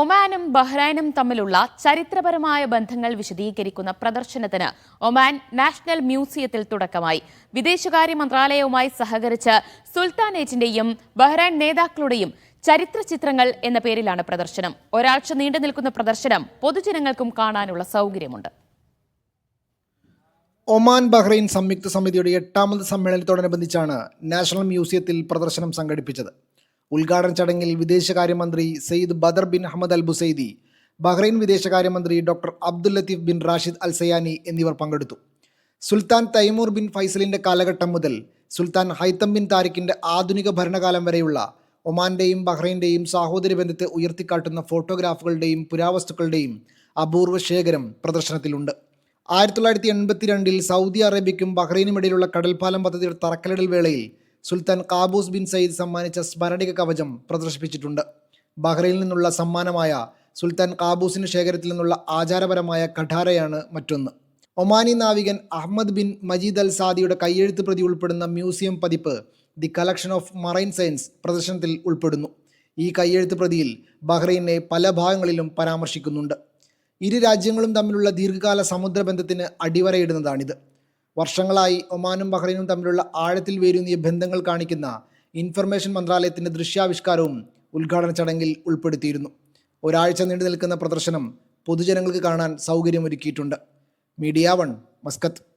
ഒമാനും ബഹ്റൈനും തമ്മിലുള്ള ചരിത്രപരമായ ബന്ധങ്ങൾ വിശദീകരിക്കുന്ന പ്രദർശനത്തിന് ഒമാൻ നാഷണൽ മ്യൂസിയത്തിൽ തുടക്കമായി. വിദേശകാര്യ മന്ത്രാലയവുമായി സഹകരിച്ച് സുൽത്താനേറ്റിന്റെയും ബഹ്റൈൻ നേതാക്കളുടെയും ചരിത്ര ചിത്രങ്ങൾ എന്ന പേരിലാണ് പ്രദർശനം. ഒരാഴ്ച നീണ്ടു നിൽക്കുന്ന പ്രദർശനം പൊതുജനങ്ങൾക്കും കാണാനുള്ള സൗകര്യമുണ്ട്. ഒമാൻ ബഹ്റൈൻ സംയുക്ത സമിതിയുടെ എട്ടാമത് സമ്മേളനത്തോടനുബന്ധിച്ചാണ് നാഷണൽ മ്യൂസിയത്തിൽ പ്രദർശനം സംഘടിപ്പിച്ചത്. ഉദ്ഘാടന ചടങ്ങിൽ വിദേശകാര്യമന്ത്രി Sayyid Badr bin Ahmed Al Busaidi Bahrain വിദേശകാര്യമന്ത്രി doctor Abdul Latif bin Rashid Al Zayani എന്നിവർ പങ്കെടുത്തു. സുൽത്താൻ തൈമൂർ ബിൻ ഫൈസലിന്റെ കാലഘട്ടം മുതൽ സുൽത്താൻ ഹൈത്തം ബിൻ താരിഖിന്റെ ആധുനിക ഭരണകാലം വരെയുള്ള ഒമാന്റെയും ബഹ്റൈന്റെയും സാഹോദര്യ ബന്ധത്തെ ഉയർത്തിക്കാട്ടുന്ന ഫോട്ടോഗ്രാഫുകളുടെയും പുരാവസ്തുക്കളുടെയും അപൂർവ ശേഖരം പ്രദർശനത്തിലുണ്ട്. ആയിരത്തി തൊള്ളായിരത്തി എൺപത്തിരണ്ടിൽ സൗദി അറേബ്യയ്ക്കും ബഹ്റൈനും ഇടയിലുള്ള കടൽപ്പാലം പദ്ധതിയുടെ തറക്കല്ലിടൽ വേളയിൽ സുൽത്താൻ കാബൂസ് ബിൻ സയ്യിദ് സമ്മാനിച്ച സ്മരണിക കവചം പ്രദർശിപ്പിച്ചിട്ടുണ്ട്. ബഹ്റൈനിൽ നിന്നുള്ള സമ്മാനമായ സുൽത്താൻ കാബൂസിന് ശേഖരത്തിൽ നിന്നുള്ള ആചാരപരമായ കഠാരയാണ് മറ്റൊന്ന്. ഒമാനി നാവികൻ അഹമ്മദ് ബിൻ മജീദ് അൽ സാദിയുടെ കയ്യെഴുത്ത് പ്രതി ഉൾപ്പെടുന്ന മ്യൂസിയം പതിപ്പ് the collection of marine science പ്രദർശനത്തിൽ ഉൾപ്പെടുന്നു. ഈ കയ്യെഴുത്ത് പ്രതിയിൽ ബഹ്റൈനെ പല ഭാഗങ്ങളിലും പരാമർശിക്കുന്നുണ്ട്. ഇരു രാജ്യങ്ങളും തമ്മിലുള്ള ദീർഘകാല സമുദ്രബന്ധത്തിന് അടിവരയിടുന്നതാണിത്. വർഷങ്ങളായി ഒമാനും ബഹ്റൈനും തമ്മിലുള്ള ആഴത്തിൽ വേരൂന്നിയ ബന്ധങ്ങൾ കാണിക്കുന്ന ഇൻഫർമേഷൻ മന്ത്രാലയത്തിന്റെ ദൃശ്യാവിഷ്കാരവും ഉദ്ഘാടന ചടങ്ങിൽ ഉൾപ്പെടുത്തിയിരുന്നു. ഒരാഴ്ച നീണ്ടു നിൽക്കുന്ന പ്രദർശനം പൊതുജനങ്ങൾക്ക് കാണാൻ സൗകര്യമൊരുക്കിയിട്ടുണ്ട്. Media one Muscat.